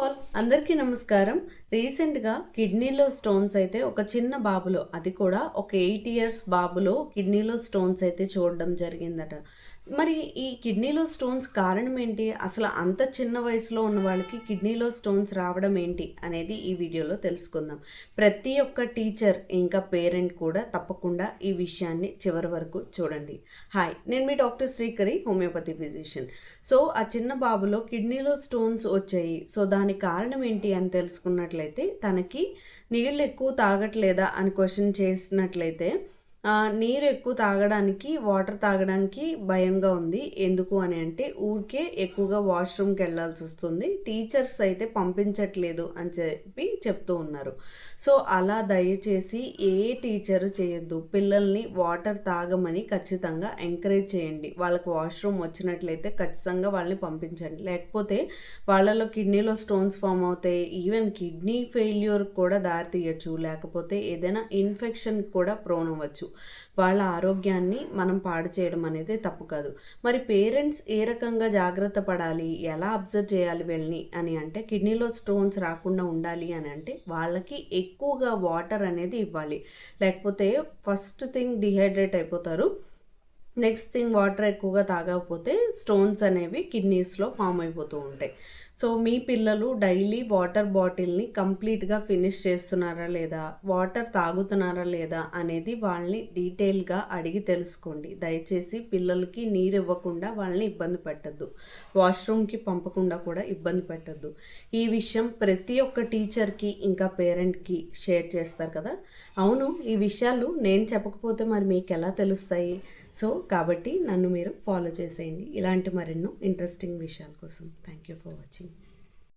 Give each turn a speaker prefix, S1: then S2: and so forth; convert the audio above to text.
S1: all. అందరికీ నమస్కారం. రీసెంట్గా కిడ్నీలో స్టోన్స్ అయితే ఒక చిన్న బాబులో అది కూడా ఒక ఎయిట్ ఇయర్స్ బాబులో కిడ్నీలో స్టోన్స్ అయితే చూడడం జరిగిందట. మరి ఈ కిడ్నీలో స్టోన్స్ కారణం ఏంటి? అసలు అంత చిన్న వయసులో ఉన్న వాళ్ళకి కిడ్నీలో స్టోన్స్ రావడం ఏంటి అనేది ఈ వీడియోలో తెలుసుకుందాం. ప్రతి ఒక్క టీచర్ ఇంకా పేరెంట్ కూడా తప్పకుండా ఈ విషయాన్ని చివరి వరకు చూడండి. హాయ్ నేను మీ doctor Srikari homeopathy physician. So ఆ చిన్న బాబులో కిడ్నీలో స్టోన్స్ వచ్చాయి. సో దాని కారణం ఏంటి అని తెలుసుకున్నట్లయితే తనకి నీళ్ళు ఎక్కువ తాగట్లేదా అని క్వశ్చన్ చేసినట్లయితే నీరు ఎక్కువ తాగడానికి వాటర్ తాగడానికి భయంగా ఉంది. ఎందుకు అని అంటే ఊరికే ఎక్కువగా వాష్రూమ్కి వెళ్ళాల్సి వస్తుంది. టీచర్స్ అయితే పంపించట్లేదు అని చెప్పి చెప్తూ ఉన్నారు. సో అలా దయచేసి ఏ టీచర్ చేయొద్దు. పిల్లల్ని వాటర్ తాగమని ఖచ్చితంగా ఎంకరేజ్ చేయండి. వాళ్ళకి వాష్రూమ్ వచ్చినట్లయితే ఖచ్చితంగా వాళ్ళని పంపించండి. లేకపోతే వాళ్ళలో కిడ్నీలో స్టోన్స్ ఫామ్ అవుతాయి. ఈవెన్ కిడ్నీ ఫెయిల్యూర్ కూడా దారి తీయచ్చు. లేకపోతే ఏదైనా ఇన్ఫెక్షన్ కూడా ప్రోన్ అవ్వచ్చు. వాళ్ళ ఆరోగ్యాన్ని మనం పాడు చేయడం అనేది తప్పు కాదు. మరి పేరెంట్స్ ఏ రకంగా జాగ్రత్త పడాలి? ఎలా అబ్జర్వ్ చేయాలి వీళ్ళని అని అంటే కిడ్నీలో స్టోన్స్ రాకుండా ఉండాలి అని అంటే వాళ్ళకి ఎక్కువగా వాటర్ అనేది ఇవ్వాలి. లేకపోతే ఫస్ట్ థింగ్ డిహైడ్రేట్ అయిపోతారు. నెక్స్ట్ థింగ్ వాటర్ ఎక్కువగా తాగకపోతే స్టోన్స్ అనేవి కిడ్నీస్లో ఫామ్ అయిపోతూ ఉంటాయి. సో మీ పిల్లలు డైలీ వాటర్ బాటిల్ని కంప్లీట్గా ఫినిష్ చేస్తున్నారా లేదా? వాటర్ తాగుతున్నారా లేదా? అనేది వాళ్ళని డీటెయిల్గా అడిగి తెలుసుకోండి. దయచేసి పిల్లలకి నీరు ఇవ్వకుండా వాళ్ళని ఇబ్బంది పెట్టద్దు. వాష్రూమ్కి పంపకుండా కూడా ఇబ్బంది పెట్టద్దు. ఈ విషయం ప్రతి ఒక్క టీచర్కి ఇంకా పేరెంట్కి షేర్ చేస్తారు కదా? అవును ఈ విషయాలు నేను చెప్పకపోతే మరి మీకు ఎలా తెలుస్తాయి? సో కాబట్టి నన్ను మీరు ఫాలో చేసేయండి. ఇలాంటి మరెన్నో ఇంట్రెస్టింగ్ విషయాల కోసం. Thank you for watching.